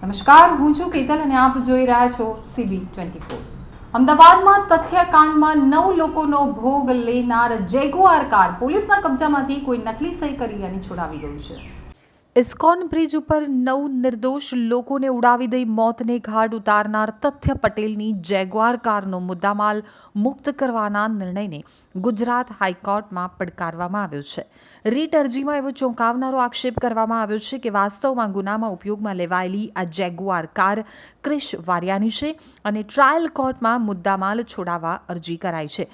નમસ્કાર, હું છું કેતલ અને આપ જોઈ રહ્યા છો સીબી ટ્વેન્ટી ફોર અમદાવાદમાં તથ્યકાંડમાં નવ લોકોનો ભોગ લેનાર જેગુઆર કાર પોલીસના કબજામાંથી કોઈ નકલી સહી કરી અને છોડાવી ગયું છે. ઇસ્કોન બ્રિજ ઉપર નવ નિર્દોષ લોકોને ઉડાવી દઈ મોતને ઘાટ ઉતારનાર તથ્ય પટેલની જેગુઆર કારનો મુદ્દામાલ મુક્ત કરવાના નિર્ણયને ગુજરાત હાઈકોર્ટમાં પડકારવામાં આવ્યો છે. રીટ અરજીમાં એવો ચોંકાવનારો આક્ષેપ કરવામાં આવ્યો છે કે વાસ્તવમાં ગુનામાં ઉપયોગમાં લેવાયેલી આ જેગુઆર કાર ક્રિશ વારિયાની છે અને ટ્રાયલ કોર્ટમાં મુદ્દામાલ છોડાવવા અરજી કરાઈ છે,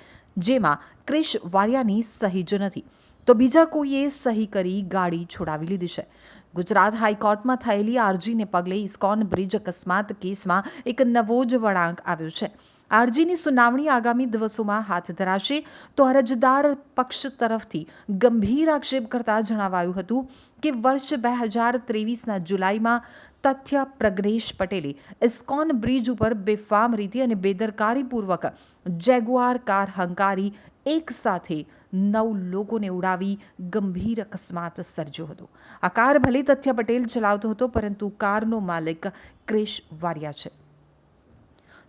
જેમાં ક્રિશ વારિયાની સહી જ નથી. તો બીજા કોઈએ સહી કરી ગાડી છોડાવી લીધી છે. ગુજરાત હાઈકોર્ટમાં થયેલી અરજીને પગલે ઇસ્કોન બ્રિજ અકસ્માત કેસમાં એક નવો જ વળાંક આવ્યો છે. અરજીની સુનાવણી આગામી દિવસોમાં હાથ ધરાશે. તો અરજદાર પક્ષ તરફથી ગંભીર આક્ષેપ કરતા જણાવાયું હતું કે વર્ષ બે હજાર ત્રેવીસના જુલાઈમાં તથ્ય પ્રગ્નેશ પટેલે ઇસ્કોન બ્રિજ ઉપર બેફામ રીતે અને બેદરકારીપૂર્વક જેગુઆર કાર હંકારી એક સાથે નવ લોકોને ઉડાવી ગંભીર અકસ્માત સર્જ્યો હતો. આ કાર ભલે તથ્ય પટેલ ચલાવતો હતો, પરંતુ કારનો માલિક ક્રેશ વારિયા છે.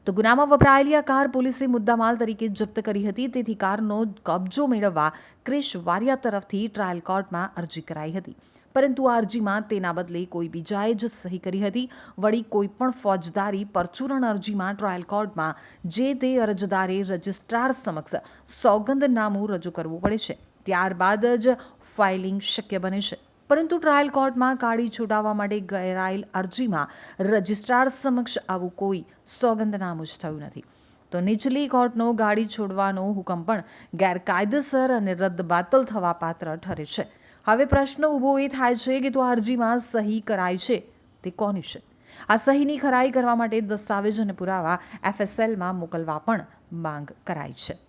તો ગુનામાં વપરાયેલી આ કાર પોલીસે મુદ્દામાલ તરીકે જપ્ત કરી હતી. તેથી કારનો કબજો મેળવવા ક્રિશ વારિયા તરફથી ટ્રાયલ કોર્ટમાં અરજી કરાઈ હતી. પરંતુ આ અરજીમાં તેના બદલે કોઈ બીજાએ જ સહી કરી હતી. વળી કોઈપણ ફોજદારી પરચુરણ અરજીમાં ટ્રાયલ કોર્ટમાં જે તે અરજદારે રજિસ્ટ્રાર સમક્ષ સોગંદનામું રજૂ કરવું પડે છે. ત્યારબાદ જ ફાઇલિંગ શક્ય બને છે. પરંતુ ટ્રાયલ કોર્ટમાં કાઢી છોડાવવા માટે કરાયેલ અરજીમાં રજિસ્ટ્રાર સમક્ષ આવું કોઈ સોગંદનામું જ થયું નથી. તો નીચલી કોર્ટનો ગાડી છોડવાનો હુકમ પણ ગેરકાયદેસર અને રદબાતલ થવા પાત્ર ઠરે છે. હવે પ્રશ્ન ઊભો એ થાય છે કે તો અરજીમાં સહી કરાઈ છે તે કોની છે? આ સહીની ખરાઈ કરવા માટે દસ્તાવેજ અને પુરાવા એફએસએલમાં મોકલવા પણ માંગ કરાઈ છે.